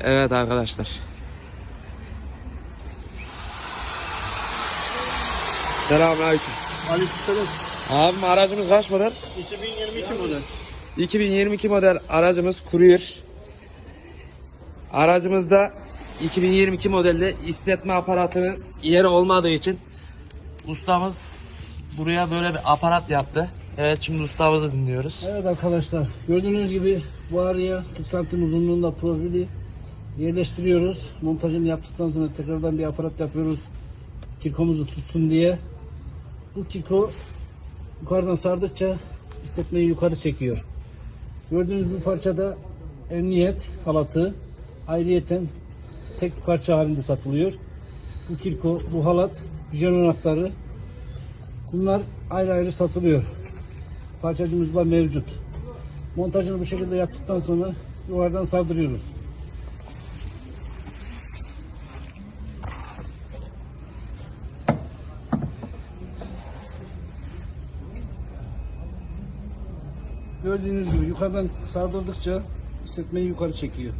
Evet arkadaşlar. Selamünaleyküm. Aleykümselam. Abim aracımız kaç model? 2022 model. 2022 model aracımız Courier. Aracımızda 2022 modelde istetme aparatının yeri olmadığı için ustamız buraya böyle bir aparat yaptı. Evet şimdi ustamızı dinliyoruz. Evet arkadaşlar gördüğünüz gibi bu araya 40 santim uzunluğunda profili yerleştiriyoruz. Montajını yaptıktan sonra tekrardan bir aparat yapıyoruz. Kirkomuzu tutsun diye. Bu kirko yukarıdan sardıkça istetmeyi yukarı çekiyor. Gördüğünüz bu parçada emniyet halatı ayrıyeten tek parça halinde satılıyor. Bu kirko, bu halat, bijon anahtarı bunlar ayrı ayrı satılıyor. Parçacımızla mevcut. Montajını bu şekilde yaptıktan sonra yuvardan sardırıyoruz. Gördüğünüz gibi yukarıdan sardırdıkça hissetmeyi yukarı çekiyor.